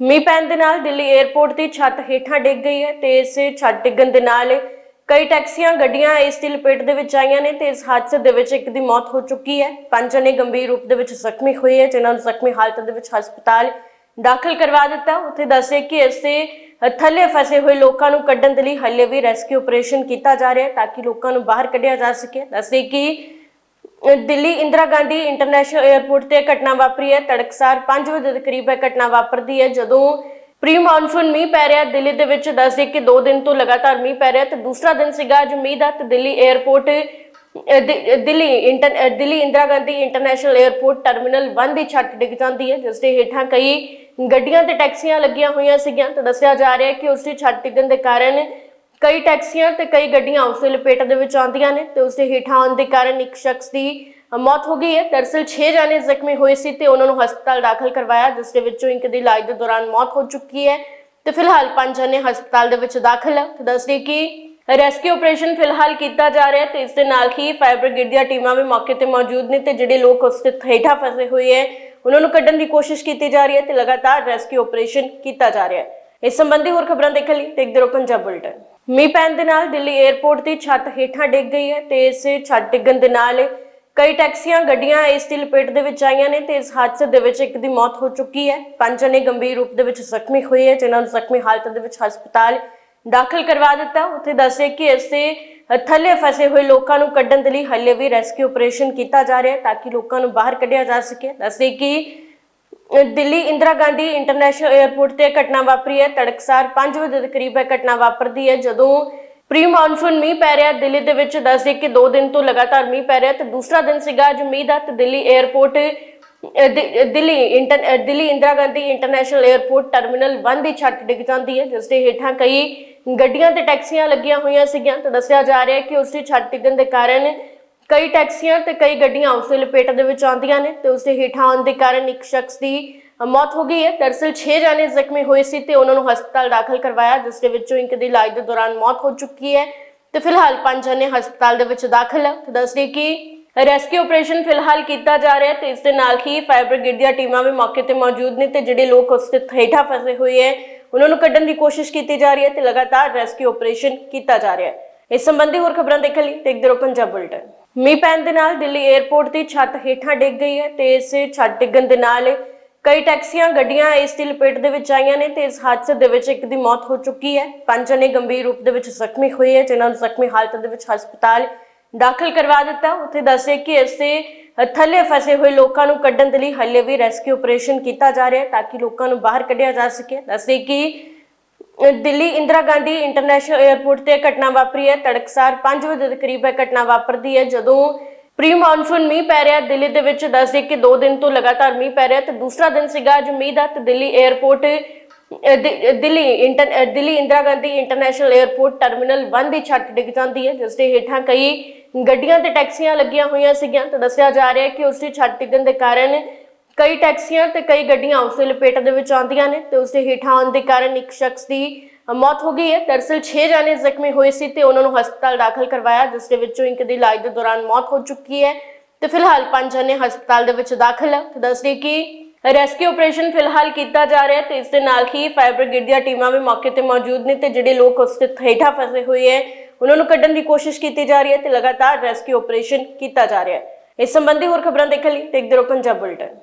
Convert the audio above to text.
ਮੀਂਹ ਪੈਣ ਦੇ ਨਾਲ ਦਿੱਲੀ 에ਅਰਪੋਰਟ ਦੀ ਛੱਤ ਹੇਠਾਂ ਡਿੱਗ ਗਈ ਹੈ ਤੇ ਇਸ ਛੱਤ ਡਿੱਗਣ ਦੇ ਨਾਲ ਕਈ ਟੈਕਸੀਆਂ, ਗੱਡੀਆਂ ਇਸ ਦੀ ਲਪੇਟ ਦੇ ਵਿੱਚ ਆਈਆਂ ਨੇ ਤੇ ਇਸ ਹਾਦਸੇ ਦੇ ਵਿੱਚ ਇੱਕ ਦੀ ਮੌਤ ਹੋ ਚੁੱਕੀ ਹੈ। ਪੰਜ ਜਣੇ ਗੰਭੀਰ ਰੂਪ ਦੇ ਵਿੱਚ ਜ਼ਖਮੀ ਹੋਏ ਹੈ, ਜਿਨ੍ਹਾਂ ਨੂੰ ਜ਼ਖਮੀ ਹਾਲਤ ਦੇ ਵਿੱਚ ਹਸਪਤਾਲ ਦਾਖਲ ਕਰਵਾ ਦਿੱਤਾ। ਉੱਥੇ ਦੱਸੇ ਕਿ ਇਸ ਦੇ ਥੱਲੇ ਫਸੇ ਹੋਏ ਲੋਕਾਂ ਨੂੰ ਕੱਢਣ ਦੇ ਲਈ ਹੱਲੇ ਵੀ ਰੈਸਕਿਊ ਆਪਰੇਸ਼ਨ ਕੀਤਾ ਜਾ ਰਿਹਾ ਹੈ ਤਾਂ ਕਿ ਲੋਕਾਂ ਨੂੰ ਬਾਹਰ ਕੱਢਿਆ ਜਾ ਸਕੇ। ਦੱਸੇ ਕਿ ਦਿੱਲੀ ਇੰਦਰਾ ਗਾਂਧੀ ਇੰਟਰਨੈਸ਼ਨਲ 에ਅਰਪੋਰਟ ਤੇ ਘਟਨਾ ਵਾਪਰੀ ਹੈ। ਤੜਕਸਾਰ 5 ਵਜੇ ਦੇ ਕਰੀਬ ਇਹ ਘਟਨਾ ਵਾਪਰਦੀ ਹੈ। ਜਦੋਂ ਪ੍ਰੀ ਮੌਨਸੂਨ ਮੀਂਹ ਪੈ ਰਿਹਾ, ਦਿੱਲੀ ਦੇ ਵਿੱਚ ਦੱਸਦੇ ਕਿ 2 ਦਿਨ ਤੋਂ ਲਗਾਤਾਰ ਮੀਂਹ ਪੈ ਰਿਹਾ ਤੇ ਦੂਸਰਾ ਦਿਨ ਸੀਗਾ ਅੱਜ ਮੀਂਹ ਦਾ ਤੇ Delhi airport Delhi inter Delhi Indira Gandhi international airport terminal 1 ਦੀ ਛੱਤ ਡਿੱਗ ਜਾਂਦੀ ਹੈ, ਜਿਸ ਦੇ ਹੇਠਾਂ ਕਈ ਗੱਡੀਆਂ ਤੇ ਟੈਕਸੀਆਂ ਲੱਗੀਆਂ ਹੋਈਆਂ ਸੀਗੀਆਂ। ਤੇ ਦੱਸਿਆ ਜਾ ਰਿਹਾ ਹੈ ਕਿ ਉਸ ਦੀ ਛੱਤ ਡਿੱਗਣ ਦੇ ਕਾਰਨ ਕਈ ਟੈਕਸੀਆਂ ਤੇ ਕਈ ਗੱਡੀਆਂ ਉਸ ਦੇ ਲਪੇਟ ਦੇ ਵਿੱਚ ਆਉਂਦੀਆਂ ਨੇ ਤੇ ਉਸ ਦੇ ਹੇਠਾਂ ਆਉਣ ਦੇ ਕਾਰਨ ਇੱਕ ਸ਼ਖਸ ਦੀ ਮੌਤ ਹੋ ਗਈ ਹੈ। ਦਰਅਸਲ 6 ਜਾਣੇ ਜ਼ਖਮੀ ਹੋਏ ਸੀ ਤੇ ਉਹਨਾਂ ਨੂੰ ਹਸਪਤਾਲ ਦਾਖਲ ਕਰਵਾਇਆ, ਜਿਸ ਦੇ ਵਿੱਚੋਂ ਇੱਕ ਦੀ ਇਲਾਜ ਦੇ ਦੌਰਾਨ ਮੌਤ ਹੋ ਚੁੱਕੀ ਹੈ ਤੇ ਫਿਲਹਾਲ ਪੰਜ ਜਣੇ ਹਸਪਤਾਲ ਦੇ ਵਿੱਚ ਦਾਖਲ ਹੈ। ਤੇ ਦੱਸਦੇ ਕਿ ਰੈਸਕਿਊ ਆਪਰੇਸ਼ਨ ਫਿਲਹਾਲ ਕੀਤਾ ਜਾ ਰਿਹਾ ਹੈ ਤੇ ਇਸ ਦੇ ਨਾਲ ਹੀ ਫਾਇਰ ਬ੍ਰਿਗੇਡ ਦੀਆਂ ਟੀਮਾਂ ਵੀ ਮੌਕੇ ਤੇ ਮੌਜੂਦ ਨੇ ਤੇ ਜਿਹੜੇ ਲੋਕ ਉਸ ਦੇ ਹੇਠਾਂ ਫਸੇ ਹੋਏ ਹੈ, ਉਹਨਾਂ ਨੂੰ ਕੱਢਣ ਦੀ ਕੋਸ਼ਿਸ਼ ਕੀਤੀ ਜਾ ਰਹੀ ਹੈ ਤੇ ਲਗਾਤਾਰ ਰੈਸਕਿਊ ਆਪਰੇਸ਼ਨ ਕੀਤਾ ਜਾ ਰਿਹਾ ਹੈ। ਇਸ ਸੰਬੰਧੀ ਹੋਰ ਖਬਰਾਂ ਦੇਖਣ ਲਈ ਦੇਖਦੇ ਰਹੋ ਪੰਜਾਬ ਬੁਲਟਨ। ਮੀਂਹ ਪੈਣ ਦੇ ਨਾਲ ਦਿੱਲੀ 에ਅਰਪੋਰਟ ਦੀ ਛੱਤ ਹੇਠਾਂ ਡਿੱਗ ਗਈ ਹੈ ਤੇ ਇਸ ਛੱਤ ਡਿੱਗਣ ਦੇ ਨਾਲ ਕਈ ਟੈਕਸੀਆਂ, ਗੱਡੀਆਂ ਇਸ ਦੀ ਲਪੇਟ ਦੇ ਵਿੱਚ ਆਈਆਂ ਨੇ ਤੇ ਇਸ ਹਾਦਸੇ ਦੇ ਵਿੱਚ ਇੱਕ ਦੀ ਮੌਤ ਹੋ ਚੁੱਕੀ ਹੈ। ਪੰਜ ਜਣੇ ਗੰਭੀਰ ਰੂਪ ਦੇ ਵਿੱਚ ਜ਼ਖਮੀ ਹੋਏ ਹੈ, ਜਿਨ੍ਹਾਂ ਨੂੰ ਜ਼ਖਮੀ ਹਾਲਤ ਦੇ ਵਿੱਚ ਹਸਪਤਾਲ ਦਾਖਲ ਕਰਵਾ ਦਿੱਤਾ। ਉੱਥੇ ਦੱਸੇ ਕਿ ਇਸ ਦੇ ਥੱਲੇ ਫਸੇ ਹੋਏ ਲੋਕਾਂ ਨੂੰ ਕੱਢਣ ਦੇ ਲਈ ਹੱਲੇ ਵੀ ਰੈਸਕਿਊ ਆਪਰੇਸ਼ਨ ਕੀਤਾ ਜਾ ਰਿਹਾ ਹੈ ਤਾਂ ਕਿ ਲੋਕਾਂ ਨੂੰ ਬਾਹਰ ਕੱਢਿਆ ਜਾ ਸਕੇ। ਦੱਸੇ ਕਿ ਦਿੱਲੀ ਇੰਦਰਾ ਗਾਂਧੀ ਇੰਟਰਨੈਸ਼ਨਲ 에ਅਰਪੋਰਟ ਤੇ ਘਟਨਾ ਵਾਪਰੀ ਹੈ। ਤੜਕਸਾਰ 5 ਵਜੇ ਦੇ ਕਰੀਬ ਇਹ ਘਟਨਾ ਵਾਪਰਦੀ ਹੈ। ਜਦੋਂ ਪ੍ਰੀ ਮੌਨਸੂਨ ਮੀਂਹ ਪੈ ਰਿਹਾ, ਦਿੱਲੀ ਦੇ ਵਿੱਚ ਦੱਸਦੇ ਕਿ 2 ਦਿਨ ਤੋਂ ਲਗਾਤਾਰ ਮੀਂਹ ਪੈ ਰਿਹਾ ਤੇ ਦੂਸਰਾ ਦਿਨ ਸੀਗਾ ਅੱਜ ਮੀਂਹ ਦਾ ਤੇ Delhi airport Delhi inter Delhi Indira Gandhi international airport terminal 1 ਦੀ ਛੱਤ ਡਿੱਗ ਜਾਂਦੀ ਹੈ, ਜਿਸ ਦੇ ਹੇਠਾਂ ਕਈ ਗੱਡੀਆਂ ਤੇ ਟੈਕਸੀਆਂ ਲੱਗੀਆਂ ਹੋਈਆਂ ਸੀਗੀਆਂ। ਤੇ ਦੱਸਿਆ ਜਾ ਰਿਹਾ ਹੈ ਕਿ ਉਸ ਦੀ ਛੱਤ ਡਿੱਗਣ ਦੇ ਕਾਰਨ ਕਈ ਟੈਕਸੀਆਂ ਤੇ ਕਈ ਗੱਡੀਆਂ ਉਸ ਦੇ ਲਪੇਟ ਦੇ ਵਿੱਚ ਆਉਂਦੀਆਂ ਨੇ ਤੇ ਉਸ ਦੇ ਹੇਠਾਂ ਆਉਣ ਦੇ ਕਾਰਨ ਇੱਕ ਸ਼ਖਸ ਦੀ ਮੌਤ ਹੋ ਗਈ ਹੈ। ਦਰਅਸਲ 6 ਜਾਣੇ ਜ਼ਖਮੀ ਹੋਏ ਸੀ ਤੇ ਉਹਨਾਂ ਨੂੰ ਹਸਪਤਾਲ ਦਾਖਲ ਕਰਵਾਇਆ, ਜਿਸ ਦੇ ਵਿੱਚੋਂ ਇੱਕ ਦੀ ਇਲਾਜ ਦੇ ਦੌਰਾਨ ਮੌਤ ਹੋ ਚੁੱਕੀ ਹੈ ਤੇ ਫਿਲਹਾਲ ਪੰਜ ਜਣੇ ਹਸਪਤਾਲ ਦੇ ਵਿੱਚ ਦਾਖਲ ਹੈ। ਤੇ ਦੱਸਦੇ ਕਿ ਰੈਸਕਿਊ ਆਪਰੇਸ਼ਨ ਫਿਲਹਾਲ ਕੀਤਾ ਜਾ ਰਿਹਾ ਹੈ ਤੇ ਇਸ ਦੇ ਨਾਲ ਹੀ ਫਾਇਰ ਬ੍ਰਿਗੇਡ ਦੀਆਂ ਟੀਮਾਂ ਵੀ ਮੌਕੇ ਤੇ ਮੌਜੂਦ ਨੇ ਤੇ ਜਿਹੜੇ ਲੋਕ ਉਸ ਦੇ ਹੇਠਾਂ ਫਸੇ ਹੋਏ ਹੈ, ਉਹਨਾਂ ਨੂੰ ਕੱਢਣ ਦੀ ਕੋਸ਼ਿਸ਼ ਕੀਤੀ ਜਾ ਰਹੀ ਹੈ ਤੇ ਲਗਾਤਾਰ ਰੈਸਕਿਊ ਆਪਰੇਸ਼ਨ ਕੀਤਾ ਜਾ ਰਿਹਾ ਹੈ। ਇਸ ਸੰਬੰਧੀ ਹੋਰ ਖਬਰਾਂ ਦੇਖਣ ਲਈ ਦੇਖਦੇ ਰਹੋ ਪੰਜਾਬ ਬੁਲਟਨ। ਮੀਂਹ ਪੈਣ ਦੇ ਨਾਲ ਦਿੱਲੀ 에ਅਰਪੋਰਟ ਦੀ ਛੱਤ ਹੇਠਾਂ ਡਿੱਗ ਗਈ ਹੈ ਤੇ ਇਸ ਛੱਤ ਡਿੱਗਣ ਦੇ ਨਾਲ ਕਈ ਟੈਕਸੀਆਂ, ਗੱਡੀਆਂ ਇਸ ਦੀ ਲਪੇਟ ਦੇ ਵਿੱਚ ਆਈਆਂ ਨੇ ਤੇ ਇਸ ਹਾਦਸੇ ਦੇ ਵਿੱਚ ਇੱਕ ਦੀ ਮੌਤ ਹੋ ਚੁੱਕੀ ਹੈ। ਪੰਜ ਜਣੇ ਗੰਭੀਰ ਰੂਪ ਦੇ ਵਿੱਚ ਜ਼ਖਮੀ ਹੋਏ ਹੈ, ਜਿਨ੍ਹਾਂ ਨੂੰ ਜ਼ਖਮੀ ਹਾਲਤ ਦੇ ਵਿੱਚ ਹਸਪਤਾਲ ਦਾਖਲ ਕਰਵਾ ਦਿੱਤਾ। ਉੱਥੇ ਦੱਸੇ ਕਿ ਇਸੇ ਥੱਲੇ ਫਸੇ ਹੋਏ ਲੋਕਾਂ ਨੂੰ ਕੱਢਣ ਦੇ ਲਈ ਹੱਲੇ ਵੀ ਰੈਸਕਿਊ ਆਪਰੇਸ਼ਨ ਕੀਤਾ ਜਾ ਰਿਹਾ ਹੈ ਤਾਂ ਕਿ ਲੋਕਾਂ ਨੂੰ ਬਾਹਰ ਕੱਢਿਆ ਜਾ ਸਕੇ। ਦੱਸੇ ਕਿ ਦਿੱਲੀ ਇੰਦਰਾ ਗਾਂਧੀ ਇੰਟਰਨੈਸ਼ਨਲ 에ਅਰਪੋਰਟ ਤੇ ਘਟਨਾ ਵਾਪਰੀ ਹੈ। ਤੜਕਸਾਰ 5 ਵਜੇ ਦੇ ਕਰੀਬ ਇਹ ਘਟਨਾ ਵਾਪਰਦੀ ਹੈ। ਜਦੋਂ ਪ੍ਰੀ ਮੌਨਸੂਨ ਮੀਂਹ ਪੈ ਰਿਹਾ, ਦਿੱਲੀ ਦੇ ਵਿੱਚ ਦੱਸ ਦੇ ਕਿ 2 ਦਿਨ ਤੋਂ ਲਗਾਤਾਰ ਮੀਂਹ ਪੈ ਰਿਹਾ ਤੇ ਦੂਸਰਾ ਦਿਨ ਸੀਗਾ ਅੱਜ ਮੀਂਹ ਦਾ ਤੇ Delhi airport Delhi inter Delhi Indira Gandhi international airport terminal 1 ਦੀ ਛੱਤ ਡਿੱਗ ਜਾਂਦੀ ਹੈ ਜਿਸ ਦੇ ਹੇਠਾਂ ਕਈ ਗੱਡੀਆਂ ਤੇ ਟੈਕਸੀਆਂ ਲੱਗੀਆਂ ਹੋਈਆਂ ਸੀਗੀਆਂ। ਤੇ ਦੱਸਿਆ ਜਾ ਰਿਹਾ ਹੈ ਕਿ ਉਸ ਦੀ ਛੱਤ ਡਿੱਗਣ ਦੇ ਕਾਰਨ ਕਈ ਟੈਕਸੀਆਂ ਤੇ ਕਈ ਗੱਡੀਆਂ ਉਸੇ ਦੇ ਲਪੇਟ ਦੇ ਵਿੱਚ ਆਉਂਦੀਆਂ ਨੇ ਤੇ ਉਸ ਹੇਠਾਂ ਆਉਣ ਦੇ ਕਾਰਨ ਇੱਕ ਸ਼ਖਸ ਦੀ ਮੌਤ ਹੋ ਗਈ ਹੈ। ਦਰਅਸਲ 6 ਜਾਣੇ ਜ਼ਖਮੀ ਹੋਏ ਸੀ ਤੇ ਉਹਨਾਂ ਨੂੰ ਹਸਪਤਾਲ ਦਾਖਲ ਕਰਵਾਇਆ, ਜਿਸ ਦੇ ਵਿੱਚੋਂ ਇੱਕ ਦੀ ਇਲਾਜ ਦੇ ਦੌਰਾਨ ਮੌਤ ਹੋ ਚੁੱਕੀ ਹੈ ਤੇ ਫਿਲਹਾਲ ਪੰਜ ਜਣੇ ਹਸਪਤਾਲ ਦੇ ਵਿੱਚ ਦਾਖਲ ਹੈ। ਤੇ ਦੱਸਦੇ ਕਿ ਰੈਸਕਿਊ ਆਪਰੇਸ਼ਨ ਫਿਲਹਾਲ ਕੀਤਾ ਜਾ ਰਿਹਾ ਹੈ ਤੇ ਇਸ ਦੇ ਨਾਲ ਹੀ ਫਾਇਰ ਬ੍ਰਿਗੇਡ ਦੀਆਂ ਟੀਮਾਂ ਵੀ ਮੌਕੇ ਤੇ ਮੌਜੂਦ ਨੇ ਤੇ ਜਿਹੜੇ ਲੋਕ ਉਸ ਦੇ ਹੇਠਾਂ ਫਸੇ ਹੋਏ ਹੈ, ਉਹਨਾਂ ਨੂੰ ਕੱਢਣ ਦੀ ਕੋਸ਼ਿਸ਼ ਕੀਤੀ ਜਾ ਰਹੀ ਹੈ ਤੇ ਲਗਾਤਾਰ ਰੈਸਕਿਊ ਆਪਰੇਸ਼ਨ ਕੀਤਾ ਜਾ ਰਿਹਾ ਹੈ। ਇਸ ਸੰਬੰਧੀ ਹੋਰ ਖਬਰਾਂ ਦੇਖਣ ਲਈ ਦੇਖਦੇ ਰਹੋ ਪੰਜਾਬ ਬੁਲਟਨ।